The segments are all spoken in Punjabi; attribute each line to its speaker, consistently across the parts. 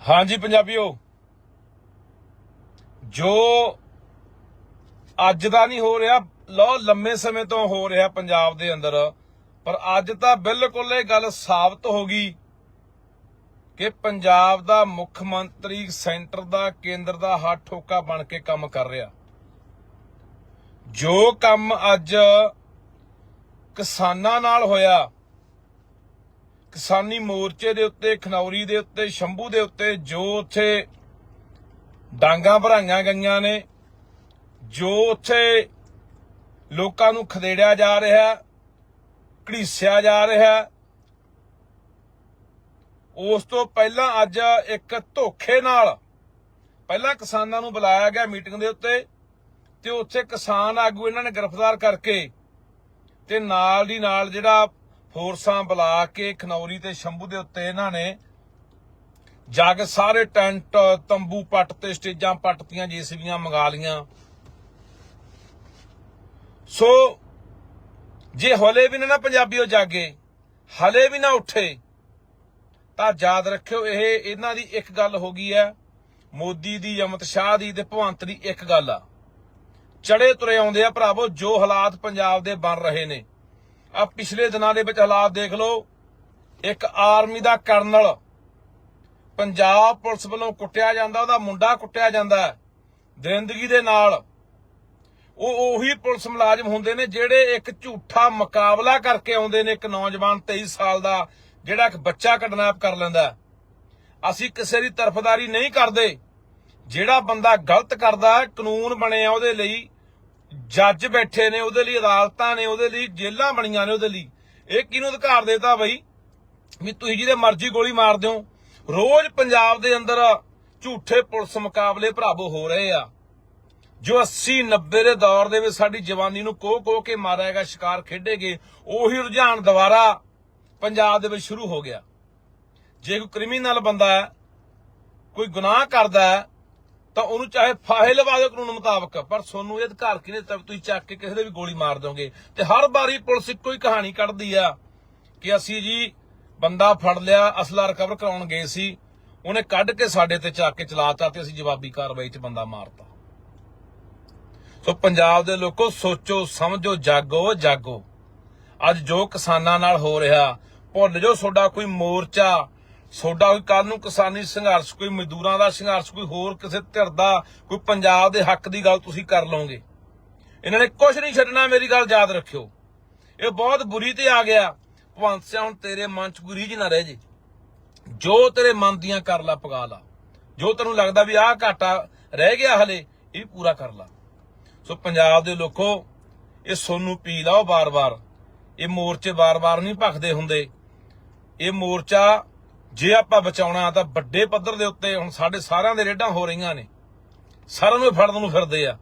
Speaker 1: ਹਾਂਜੀ ਪੰਜਾਬੀਓ, ਜੋ ਅੱਜ ਦਾ ਨਹੀਂ ਹੋ ਰਿਹਾ ਲੋ ਲੰਮੇ ਸਮੇਂ ਤੋਂ ਹੋ ਰਿਹਾ ਪੰਜਾਬ ਦੇ ਅੰਦਰ, ਪਰ ਅੱਜ ਤਾਂ ਬਿਲਕੁਲ ਇਹ ਗੱਲ ਸਾਬਤ ਹੋ ਗਈ ਕਿ ਪੰਜਾਬ ਦਾ ਮੁੱਖ ਮੰਤਰੀ ਸੈਂਟਰ ਦਾ, ਕੇਂਦਰ ਦਾ ਹੱਥ ਠੋਕਾ ਬਣ ਕੇ ਕੰਮ ਕਰ ਰਿਹਾ। ਜੋ ਕੰਮ ਅੱਜ ਕਿਸਾਨਾਂ ਨਾਲ ਹੋਇਆ ਕਿਸਾਨੀ ਮੋਰਚੇ ਦੇ ਉੱਤੇ, ਖਨੌਰੀ ਦੇ ਉੱਤੇ, ਸ਼ੰਭੂ ਦੇ ਉੱਤੇ, ਜੋ ਉੱਥੇ ਡਾਂਗਾ ਭਰਾਈਆਂ ਗਈਆਂ ਨੇ, ਜੋ ਉੱਥੇ ਲੋਕਾਂ ਨੂੰ ਖਦੇੜਿਆ ਜਾ ਰਿਹਾ, ਘੜੀਸਿਆ ਜਾ ਰਿਹਾ, ਉਸ ਤੋਂ ਪਹਿਲਾਂ ਅੱਜ ਇੱਕ ਧੋਖੇ ਨਾਲ ਪਹਿਲਾਂ ਕਿਸਾਨਾਂ ਨੂੰ ਬੁਲਾਇਆ ਗਿਆ ਮੀਟਿੰਗ ਦੇ ਉੱਤੇ, ਤੇ ਉੱਥੇ ਕਿਸਾਨ ਆਗੂ ਇਹਨਾਂ ਨੇ ਗ੍ਰਿਫਤਾਰ ਕਰਕੇ ਤੇ ਨਾਲ ਦੀ ਨਾਲ ਜਿਹੜਾ ਫੋਰਸਾਂ ਬੁਲਾ ਕੇ ਖਨੌਰੀ ਤੇ ਸ਼ੰਭੂ ਦੇ ਉੱਤੇ ਇਹਨਾਂ ਨੇ ਜਾ ਕੇ ਸਾਰੇ ਟੈਂਟ, ਤੰਬੂ ਪੱਟ ਤੇ ਸਟੇਜਾਂ ਪੱਟਤੀਆਂ, ਜੀਸੀਬੀਆਂ ਮੰਗਾ ਲੀਆਂ ਸੋ ਜੇ ਹਲੇ ਵੀ ਨਾ ਨਾ ਪੰਜਾਬੀਓ ਜਾਗੇ, ਹਲੇ ਵੀ ਨਾ ਉੱਠੇ, ਤਾਂ ਯਾਦ ਰੱਖਿਓ ਇਹ ਇਹਨਾਂ ਦੀ ਇੱਕ ਗੱਲ ਹੋ ਗਈ ਹੈ, ਮੋਦੀ ਦੀ, ਅਮਿਤ ਸ਼ਾਹ ਦੀ ਤੇ ਭਵੰਤ ਦੀ ਇੱਕ ਗੱਲ ਆ। ਚੜੇ ਤੁਰੇ ਆਉਂਦੇ ਆ ਭਰਾਵੋ, ਜੋ ਹਾਲਾਤ ਪੰਜਾਬ ਦੇ ਬਣ ਰਹੇ ਨੇ। ਆ ਪਿਛਲੇ ਦਿਨਾਂ ਦੇ ਵਿੱਚ ਹਾਲਾਤ ਦੇਖ ਲਓ, ਇੱਕ ਆਰਮੀ ਦਾ ਕਰਨਲ ਪੰਜਾਬ ਪੁਲਿਸ ਵੱਲੋਂ ਕੁੱਟਿਆ ਜਾਂਦਾ, ਉਹਦਾ ਮੁੰਡਾ ਕੁੱਟਿਆ ਜਾਂਦਾ ਦਰਿੰਦਗੀ ਦੇ ਨਾਲ। ਉਹ ਉਹੀ ਪੁਲਿਸ ਮੁਲਾਜ਼ਮ ਹੁੰਦੇ ਨੇ ਜਿਹੜੇ ਇੱਕ ਝੂਠਾ ਮੁਕਾਬਲਾ ਕਰਕੇ ਆਉਂਦੇ ਨੇ ਇੱਕ ਨੌਜਵਾਨ 23 ਸਾਲ ਦਾ, ਜਿਹੜਾ ਇੱਕ ਬੱਚਾ ਕਿਡਨੈਪ ਕਰ ਲੈਂਦਾ ਅਸੀਂ ਕਿਸੇ ਦੀ ਤਰਫਦਾਰੀ ਨਹੀਂ ਕਰਦੇ। ਜਿਹੜਾ ਬੰਦਾ ਗਲਤ ਕਰਦਾ ਕਾਨੂੰਨ ਬਣੇ ਆ ਉਹਦੇ ਲਈ ਜੱਜ ਬੈਠੇ ਨੇ ਉਹਦੇ ਲਈ, ਅਦਾਲਤਾਂ ਨੇ ਉਹਦੇ ਲਈ, ਜੇਲ੍ਹਾਂ ਬਣੀਆਂ ਨੇ ਉਹਦੇ ਲਈ। ਇਹ ਕਿਹਨੂੰ ਅਧਿਕਾਰ ਦੇਤਾ ਬਈ? ਵੀ ਤੁਸੀਂ ਜਿਹਦੇ ਮਰਜ਼ੀ ਗੋਲੀ ਮਾਰ ਦਿਓ। ਰੋਜ਼ ਪੰਜਾਬ ਦੇ ਅੰਦਰ ਝੂਠੇ ਪੁਲਿਸ ਮੁਕਾਬਲੇ ਭਰਾਵੋ ਹੋ ਰਹੇ ਆ। ਜੋ 80 90 ਦੇ ਦੌਰ ਦੇ ਵਿੱਚ ਸਾਡੀ ਜਵਾਨੀ ਨੂੰ ਕੋਹ ਕੋਹ ਕੇ ਮਾਰਿਆ ਗਿਆ, ਸ਼ਿਕਾਰ ਖੇਡੇਗੇ ਉਹੀ ਰੁਝਾਨ ਦੁਬਾਰਾ ਪੰਜਾਬ ਦੇ ਵਿੱਚ ਸ਼ੁਰੂ ਹੋ ਗਿਆ। ਜੇ ਕੋਈ ਕ੍ਰਿਮੀਨਲ ਬੰਦਾ ਹੈ, ਕੋਈ ਗੁਨਾਹ ਕਰਦਾ ਹੈ ਤਾਂ ਉਹਨੂੰ ਚਾਹੇ ਫਾਹੇ ਲਵਾ ਦਿਓ ਕਾਨੂੰਨ ਮੁਤਾਬਕ, ਪਰ ਤੁਹਾਨੂੰ ਇਹ ਅਧਿਕਾਰ ਕਿਹਨੇ ਦਿੱਤਾ ਤੁਸੀਂ ਚੱਕ ਕੇ ਕਿਸੇ ਦੇ ਵੀ ਗੋਲੀ ਮਾਰ ਦੋਗੇ ਤੇ ਹਰ ਵਾਰੀ ਪੁਲਿਸ ਇੱਕੋ ਹੀ ਕਹਾਣੀ ਕੱਢਦੀ ਆ ਕਿ ਅਸੀਂ ਜੀ ਬੰਦਾ ਫੜ ਲਿਆ, ਅਸਲਾ ਰਿਕਵਰ ਕਰਾਉਣ ਗਏ ਸੀ, ਉਹਨੇ ਕੱਢ ਕੇ ਸਾਡੇ ਤੇ ਚੱਕ ਕੇ ਚਲਾਤਾ ਤੇ ਅਸੀਂ ਜਵਾਬੀ ਕਾਰਵਾਈ 'ਚ ਬੰਦਾ ਮਾਰਤਾ। ਸੋ ਪੰਜਾਬ ਦੇ ਲੋਕੋ, ਸੋਚੋ, ਸਮਝੋ, ਜਾਗੋ ਜਾਗੋ। ਅੱਜ ਜੋ ਕਿਸਾਨਾਂ ਨਾਲ ਹੋ ਰਿਹਾ, ਭੁੱਲ ਜੋ ਤੁਹਾਡਾ ਕੋਈ ਮੋਰਚਾ ਤੁਹਾਡਾ ਕੋਈ ਕੱਲ ਨੂੰ ਕਿਸਾਨੀ ਸੰਘਰਸ਼, ਕੋਈ ਮਜ਼ਦੂਰਾਂ ਦਾ ਸੰਘਰਸ਼, ਕੋਈ ਹੋਰ ਕਿਸੇ ਧਿਰ ਦਾ, ਕੋਈ ਪੰਜਾਬ ਦੇ ਹੱਕ ਦੀ ਗੱਲ ਤੁਸੀਂ ਕਰ ਲਓਗੇ। ਇਹਨਾਂ ਨੇ ਕੁਝ ਨਹੀਂ ਛੱਡਣਾ, ਮੇਰੀ ਗੱਲ ਯਾਦ ਰੱਖਿਓ। ਇਹ ਬਹੁਤ ਬੁਰੀ ਤੇ ਆ ਗਿਆ। ਭਵੰਤ ਸਿੰਘ ਹੁਣ ਤੇਰੇ ਮਨ ਚ ਕੋਈ ਰੀਝ ਨਾ ਰਹਿ ਜੇ। ਜੋ ਤੇਰੇ ਮਨ ਦੀਆਂ ਕਰ ਲਾ, ਪਗਾ ਲਾ। ਜੋ ਤੈਨੂੰ ਲੱਗਦਾ ਵੀ ਆਹ ਘਾਟਾ ਰਹਿ ਗਿਆ ਹਲੇ, ਇਹ ਪੂਰਾ ਕਰ ਲਾ। ਸੋ ਪੰਜਾਬ ਦੇ ਲੋਕੋ, ਇਹ ਸੋਨੂੰ ਪੀ ਲਾਓ ਬਾਰ-ਬਾਰ ਇਹ ਮੋਰਚੇ ਬਾਰ-ਬਾਰ ਨਹੀਂ ਭਖਦੇ ਹੁੰਦੇ। ਇਹ ਮੋਰਚਾ ਜੇ ਆਪਾਂ ਬਚਾਉਣਾ ਤਾਂ ਵੱਡੇ ਪੱਧਰ ਦੇ ਉੱਤੇ ਹੁਣ ਸਾਡੇ ਸਾਰਿਆਂ ਦੇ ਰੇਡਾਂ ਹੋ ਰਹੀਆਂ ਨੇ। ਸਾਰਿਆਂ ਨੂੰ ਇਹ ਫੜਨ ਨੂੰ ਫਿਰਦੇ ਆ।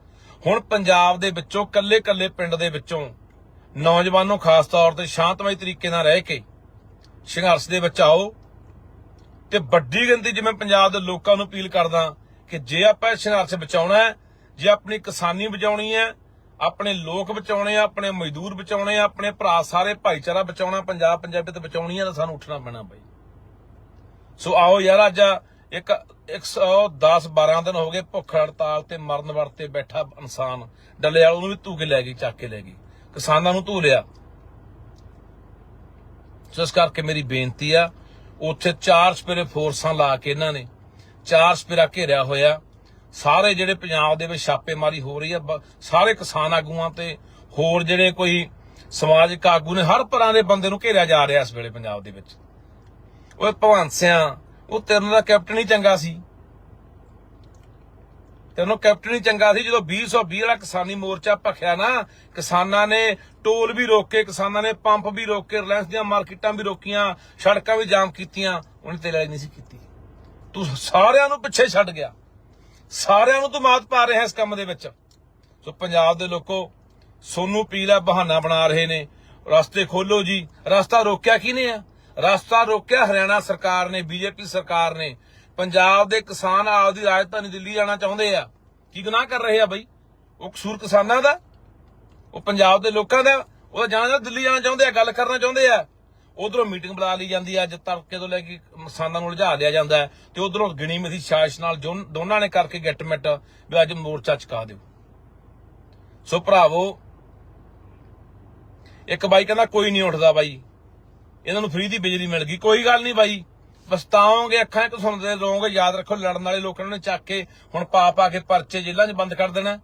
Speaker 1: ਹੁਣ ਪੰਜਾਬ ਦੇ ਵਿੱਚੋਂ ਕੱਲੇ-ਕੱਲੇ ਪਿੰਡ ਦੇ ਵਿੱਚੋਂ ਨੌਜਵਾਨੋ ਖਾਸ ਤੌਰ ਤੇ ਸ਼ਾਂਤਮਈ ਤਰੀਕੇ ਨਾਲ ਰਹਿ ਕੇ ਸੰਘਰਸ਼ ਦੇ ਵਿੱਚ ਆਓ ਤੇ ਵੱਡੀ ਗਿਣਤੀ ਜਿਵੇਂ ਪੰਜਾਬ ਦੇ ਲੋਕਾਂ ਨੂੰ ਅਪੀਲ ਕਰਦਾ ਕਿ ਜੇ ਆਪਾਂ ਸੰਘਰਸ਼ ਬਚਾਉਣਾ ਹੈ, ਜੇ ਆਪਣੀ ਕਿਸਾਨੀ ਬਚਾਉਣੀ ਹੈ, ਆਪਣੇ ਲੋਕ ਬਚਾਉਣੇ ਆ, ਆਪਣੇ ਮਜ਼ਦੂਰ ਬਚਾਉਣੇ ਆ, ਆਪਣੇ ਭਰਾ ਸਾਰੇ ਭਾਈਚਾਰਾ ਬਚਾਉਣਾ, ਪੰਜਾਬ ਪੰਜਾਬੀਅਤ ਬਚਾਉਣੀ ਆ ਤਾਂ ਸਾਨੂੰ ਉੱਠਣਾ ਪੈਣਾ ਬਾਈ। ਸੋ ਆਓ ਯਾਰ ਅੱਜ ਇੱਕ 110 12 ਦਿਨ ਹੋ ਗਏ ਭੁੱਖ ਹੜਤਾਲ ਤੇ ਮਰਨ ਵਰਤੇ ਬੈਠਾ ਇਨਸਾਨ। ਡੱਲੇ ਵਾਲ ਨੂੰ ਵੀ ਧੂ ਕੇ ਲੈ ਗਈ, ਚੱਕ ਕੇ ਲੈ ਗਈ। ਕਿਸਾਨਾਂ ਨੂੰ ਧੂ ਲਿਆ। ਸੋ ਇਸ ਕਰਕੇ ਮੇਰੀ ਬੇਨਤੀ ਆ, ਉੱਥੇ ਚਾਰ ਸਪੇਰੇ ਫੋਰਸਾਂ ਲਾ ਕੇ ਇਹਨਾਂ ਨੇ, ਚਾਰ ਸਪੇਰਾ ਘੇਰਿਆ ਹੋਇਆ। ਸਾਰੇ ਜਿਹੜੇ ਪੰਜਾਬ ਦੇ ਵਿੱਚ ਛਾਪੇਮਾਰੀ ਹੋ ਰਹੀ ਆ ਸਾਰੇ ਕਿਸਾਨ ਆਗੂਆਂ ਤੇ ਹੋਰ ਜਿਹੜੇ ਕੋਈ ਸਮਾਜਿਕ ਆਗੂ ਨੇ, ਹਰ ਤਰ੍ਹਾਂ ਦੇ ਬੰਦੇ ਨੂੰ ਘੇਰਿਆ ਜਾ ਰਿਹਾ ਇਸ ਵੇਲੇ ਪੰਜਾਬ ਦੇ ਵਿੱਚ। ਓਏ ਭਵੰਤ ਸਿਆਂ, ਉਹ ਤੇਰੇ ਨਾਲ ਕੈਪਟਨ ਹੀ ਚੰਗਾ ਸੀ। ਤੈਨੂੰ ਕੈਪਟਨ ਹੀ ਚੰਗਾ ਸੀ ਜਦੋਂ 2020 ਵਾਲਾ ਕਿਸਾਨੀ ਮੋਰਚਾ ਭਖਿਆ ਨਾ, ਕਿਸਾਨਾਂ ਨੇ ਟੋਲ ਵੀ ਰੋਕੇ, ਕਿਸਾਨਾਂ ਨੇ ਪੰਪ ਵੀ ਰੋਕੇ, ਰਿਲਾਇੰਸ ਦੀਆਂ ਮਾਰਕੀਟਾਂ ਵੀ ਰੋਕੀਆਂ, ਸੜਕਾਂ ਵੀ ਜਾਮ ਕੀਤੀਆਂ, ਉਹਨੇ ਤੇਰੇ ਨਹੀਂ ਸੀ ਕੀਤੀ। ਤੂੰ ਸਾਰਿਆਂ ਨੂੰ ਪਿੱਛੇ ਛੱਡ ਗਿਆ। ਸਾਰਿਆਂ ਨੂੰ ਤੂੰ ਮਾਤ ਪਾ ਰਿਹਾ ਇਸ ਕੰਮ ਦੇ ਵਿੱਚ। ਸੋ ਪੰਜਾਬ ਦੇ ਲੋਕੋ, ਸੋਨੂੰ ਪੀਲਾ ਬਹਾਨਾ ਬਣਾ ਰਹੇ ਨੇ। ਰਸਤੇ ਖੋਲੋ ਜੀ। ਰਸਤਾ ਰੋਕਿਆ ਕਿਹਨੇ ਆ? ਰਸਤਾ ਰੋਕਿਆ ਹਰਿਆਣਾ ਸਰਕਾਰ ਨੇ, ਬੀਜੇਪੀ ਸਰਕਾਰ ਨੇ। ਪੰਜਾਬ ਦੇ ਕਿਸਾਨ ਆਪਦੀ ਰਾਜਧਾਨੀ ਦਿੱਲੀ ਜਾਣਾ ਚਾਹੁੰਦੇ ਆ। ਕੀ ਗੁਨਾਹ ਕਰ ਰਹੇ ਆ ਬਈ? ਉਹ ਕਸੂਰ ਕਿਸਾਨਾਂ ਦਾ? ਉਹ ਪੰਜਾਬ ਦੇ ਲੋਕਾਂ ਦਾ? ਉਹ ਜਾਣਾ ਦਿੱਲੀ ਜਾਣਾ ਚਾਹੁੰਦੇ ਆ, ਗੱਲ ਕਰਨਾ ਚਾਹੁੰਦੇ ਆ। ਉਧਰੋਂ ਮੀਟਿੰਗ ਬੁਲਾ ਲਈ ਜਾਂਦੀ ਹੈ ਅੱਜ ਤੜਕੇ ਤੋਂ ਲੈ ਕੇ ਕਿਸਾਨਾਂ ਨੂੰ ਲੁਝਾ ਲਿਆ ਜਾਂਦਾ ਤੇ ਉਧਰੋਂ ਗਿਣੀ ਮਿਥੀ ਸਾਜ਼ਿਸ਼ ਨਾਲ ਜੋ- ਦੋਨਾਂ ਨੇ ਕਰਕੇ ਗਿੱਟਮਿੱਟ ਵੀ ਅੱਜ ਮੋਰਚਾ ਚੁਕਾ ਦਿਓ। ਸੋ ਭਰਾਵੋ, ਇੱਕ ਬਾਈ ਕਹਿੰਦਾ, ਕੋਈ ਨਹੀਂ ਉੱਠਦਾ ਬਾਈ। ਇਹਨਾਂ ਨੂੰ ਫ੍ਰੀ ਦੀ ਬਿਜਲੀ ਮਿਲ ਗਈ। ਕੋਈ ਗੱਲ ਨਹੀਂ ਬਾਈ। ਪਛਤਾਓਗੇ, ਅੱਖਾਂ ਇੱਕ ਸੁਣਦੇ ਰਹੋਗੇ। ਯਾਦ ਰੱਖੋ, ਲੜਨ ਵਾਲੇ ਲੋਕਾਂ ਨੇ ਚੱਕ ਕੇ ਹੁਣ ਪਾ ਪਾ ਕੇ ਪਰਚੇ ਜੇਲ੍ਹਾਂ 'ਚ ਬੰਦ ਕਰ ਦੇਣਾ।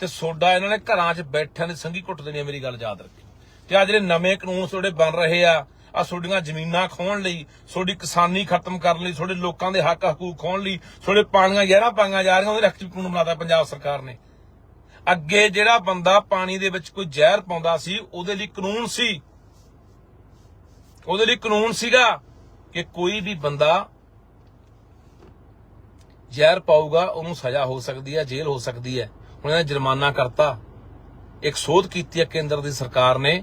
Speaker 1: ਤੇ ਸੋਡਾ ਇਹਨਾਂ ਨੇ ਘਰਾਂ 'ਚ ਬੈਠਿਆਂ ਦੀ ਸੰਗੀ ਘੁੱਟ ਦੇਣੀ ਮੇਰੀ ਗੱਲ ਯਾਦ ਰੱਖੀ ਤੇ ਆ ਜਿਹੜੇ ਨਵੇਂ ਕਾਨੂੰਨ ਤੁਹਾਡੇ ਬਣ ਰਹੇ ਆ ਆ ਤੁਹਾਡੀਆਂ ਜ਼ਮੀਨਾਂ ਖੋਹਣ ਲਈ ਤੁਹਾਡੀ ਕਿਸਾਨੀ ਖਤਮ ਕਰਨ ਲਈ ਤੁਹਾਡੇ ਲੋਕਾਂ ਦੇ ਹੱਕ ਹਕੂਕ ਖੋਹਣ ਲਈ ਤੁਹਾਡੇ ਪਾਣੀਆਂ ਜ਼ਹਿਰਾਂ ਪਾਈਆਂ ਜਾ ਰਹੀਆਂ, ਉਹਦੇ ਰੱਖ ਕਾਨੂੰਨ ਬਣਾਤਾ ਪੰਜਾਬ ਸਰਕਾਰ ਨੇ। ਅੱਗੇ ਜਿਹੜਾ ਬੰਦਾ ਪਾਣੀ ਦੇ ਵਿੱਚ ਕੋਈ ਜ਼ਹਿਰ ਪਾਉਂਦਾ ਸੀ, ਉਹਦੇ ਲਈ ਕਾਨੂੰਨ ਸੀ। ਉਹਦੇ ਲਈ ਕਾਨੂੰਨ ਸੀਗਾ ਕਿ ਕੋਈ ਵੀ ਬੰਦਾ ਜ਼ਹਿਰ ਪਾਊਗਾ, ਉਹਨੂੰ ਸਜ਼ਾ ਹੋ ਸਕਦੀ ਹੈ, ਜੇਲ੍ਹ ਹੋ ਸਕਦੀ ਹੈ। ਹੁਣ ਇਹਨਾਂ ਨੇ ਜੁਰਮਾਨਾ ਕਰਤਾ। ਇੱਕ ਸੋਧ ਕੀਤੀ ਹੈ ਕੇਂਦਰ ਦੀ ਸਰਕਾਰ ਨੇ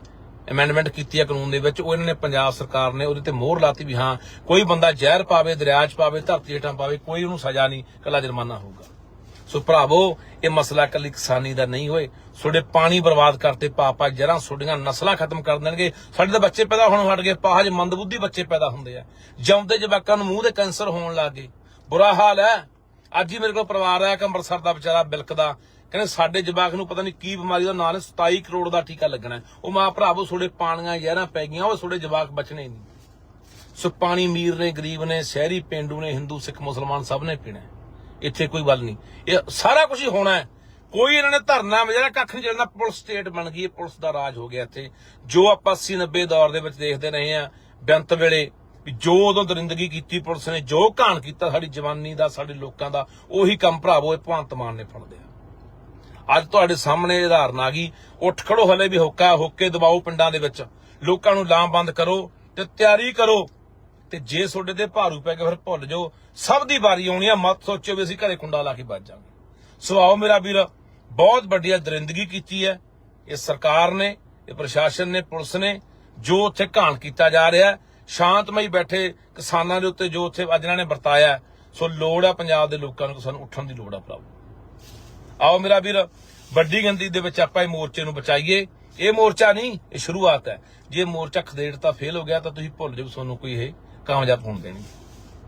Speaker 1: ਅਮੈਂਡਮੈਂਟ ਕੀਤੀ ਹੈ ਕਾਨੂੰਨ ਦੇ ਵਿੱਚ। ਉਹ ਇਹਨਾਂ ਨੇ ਪੰਜਾਬ ਸਰਕਾਰ ਨੇ ਉਹਦੇ ਤੇ ਮੋਹਰ ਲਾਤੀ ਵੀ ਹਾਂ, ਕੋਈ ਬੰਦਾ ਜ਼ਹਿਰ ਪਾਵੇ, ਦਰਿਆ 'ਚ ਪਾਵੇ, ਧਰਤੀ ਹੇਠਾਂ ਪਾਵੇ, ਕੋਈ ਉਹਨੂੰ ਸਜ਼ਾ ਨਹੀਂ ਕੱਲਾ ਜੁਰਮਾਨਾ ਹੋਊਗਾ। ਸੋ ਭਰਾਵੋ, ਇਹ ਮਸਲਾ ਕੱਲੀ ਕਿਸਾਨੀ ਦਾ ਨਹੀਂ ਹੋਏ। ਤੁਹਾਡੇ ਪਾਣੀ ਬਰਬਾਦ ਕਰਤੇ, ਪਾਪਾ ਜਰਾਂ ਤੁਹਾਡੀਆਂ ਨਸਲਾਂ ਖਤਮ ਕਰ ਦੇਣਗੇ। ਸਾਡੇ ਤਾਂ ਬੱਚੇ ਪੈਦਾ ਹੋਣ ਹਟ ਗਏ ਪਾਹਜ ਮੰਦਬੁੱਧੀ ਬੱਚੇ ਪੈਦਾ ਹੁੰਦੇ ਆ। ਜਿਉਂਦੇ ਜਵਾਕਾਂ ਨੂੰ ਮੂੰਹ ਦੇ ਕੈਂਸਰ ਹੋਣ ਲੱਗ ਗਏ। ਬੁਰਾ ਹਾਲ ਹੈ। ਅੱਜ ਹੀ ਮੇਰੇ ਕੋਲ ਪਰਿਵਾਰ ਆਇਆ ਕਿ ਅੰਮ੍ਰਿਤਸਰ ਦਾ ਵਿਚਾਰਾ ਬਿਲਕਦਾ ਕਹਿੰਦੇ ਸਾਡੇ ਜਵਾਕ ਨੂੰ ਪਤਾ ਨਹੀਂ ਕੀ ਬਿਮਾਰੀ ਦਾ ਨਾਂ ਹੈ 27 ਕਰੋੜ ਦਾ ਟੀਕਾ ਲੱਗਣਾ ਉਹ ਮਾਂ ਭਰਾਵੋ, ਤੁਹਾਡੇ ਪਾਣੀਆਂ ਜ਼ਹਿਰਾਂ ਪੈ ਗਈਆਂ, ਉਹ ਤੁਹਾਡੇ ਜਵਾਕ ਬਚਣੇ ਨਹੀਂ। ਸੋ ਪਾਣੀ ਅਮੀਰ ਨੇ, ਗਰੀਬ ਨੇ, ਸ਼ਹਿਰੀ ਪਿੰਡੂ ਨੇ, ਹਿੰਦੂ, ਸਿੱਖ, ਮੁਸਲਮਾਨ ਸਭ ਨੇ ਪੀਣਾ ਇੱਥੇ ਕੋਈ ਗੱਲ ਨਹੀਂ। ਇਹ ਸਾਰਾ ਕੁਝ ਹੀ ਹੋਣਾ ਹੈ। ਕੋਈ ਇਹਨਾਂ ਨੇ ਧਰਨਾ ਜਿਹੜਾ ਕੱਖ ਨਹੀਂ ਚੱਲਣਾ ਪੁਲਿਸ ਸਟੇਟ ਬਣ ਗਈ ਹੈ, ਪੁਲਿਸ ਦਾ ਰਾਜ ਹੋ ਗਿਆ ਇੱਥੇ। ਜੋ ਆਪਾਂ 80 90 ਦੌਰ ਦੇ ਵਿੱਚ ਦੇਖਦੇ ਰਹੇ ਆ ਬੇਅੰਤ ਵੇਲੇ ਵੀ ਜੋ ਉਦੋਂ ਦਰਿੰਦਗੀ ਕੀਤੀ ਪੁਲਿਸ ਨੇ, ਜੋ ਘਾਣ ਕੀਤਾ ਸਾਡੀ ਜਵਾਨੀ ਦਾ, ਸਾਡੇ ਲੋਕਾਂ ਦਾ, ਉਹੀ ਕੰਮ ਭਰਾਵੋ, ਇਹ ਭਗਵੰਤ ਮਾਨ ਨੇ ਫੜ ਲਿਆ ਅੱਜ ਤੁਹਾਡੇ ਸਾਹਮਣੇ ਉਦਾਹਰਨ ਆ ਗਈ। ਉੱਠ ਖੜੋ, ਹਲੇ ਵੀ ਹੋਕਾ, ਹੋਕੇ ਦਬਾਓ ਪਿੰਡਾਂ ਦੇ ਵਿੱਚ। ਲੋਕਾਂ ਨੂੰ ਲਾਮਬੰਦ ਕਰੋ ਤੇ ਤਿਆਰੀ ਕਰੋ। ਤੇ ਜੇ ਤੁਹਾਡੇ ਤੇ ਭਾਰੂ ਪੈ ਕੇ ਫਿਰ ਭੁੱਲ ਜਾਓ, ਸਭ ਦੀ ਵਾਰੀ ਆਉਣੀ ਆ, ਮਤ ਸੋਚਿਓ ਵੀ ਅਸੀਂ ਘਰੇ ਕੁੰਡਾ ਲਾ ਕੇ ਵੱਜ ਜਾਵਾਂਗੇ। ਸੋ ਆਓ ਮੇਰਾ ਵੀਰ, ਬਹੁਤ ਵੱਡੀ ਦਰਿੰਦਗੀ ਕੀਤੀ ਹੈ। ਇਹ ਸਰਕਾਰ ਨੇ, ਇਹ ਪ੍ਰਸ਼ਾਸਨ ਨੇ, ਪੁਲਿਸ ਨੇ, ਜੋ ਉੱਥੇ ਘਾਣ ਕੀਤਾ ਜਾ ਰਿਹਾ ਸ਼ਾਂਤਮਈ ਬੈਠੇ ਕਿਸਾਨਾਂ ਦੇ ਉੱਤੇ ਜੋ ਉੱਥੇ ਅੱਜ ਇਹਨਾਂ ਨੇ ਵਰਤਾਇਆ ਸੋ ਲੋੜ ਆ ਪੰਜਾਬ ਦੇ ਲੋਕਾਂ ਨੂੰ ਸਾਨੂੰ ਉੱਠਣ ਦੀ ਲੋੜ ਆ ਭਰਾਵੋ ਆਓ ਮੇਰਾ ਵੀਰ, ਵੱਡੀ ਗਿਣਤੀ ਦੇ ਵਿੱਚ ਆਪਾਂ ਇਹ ਮੋਰਚੇ ਨੂੰ ਬਚਾਈਏ। ਇਹ ਮੋਰਚਾ ਨਹੀਂ, ਇਹ ਸ਼ੁਰੂਆਤ ਹੈ। ਜੇ ਮੋਰਚਾ ਖਦੇੜ ਤਾਂ ਫੇਲ ਹੋ ਗਿਆ, ਤਾਂ ਤੁਸੀਂ ਭੁੱਲ ਜਾਓ ਤੁਹਾਨੂੰ ਕੋਈ ਇਹ ਕਾਮਯਾਬ ਹੋਣ ਦੇਣੀ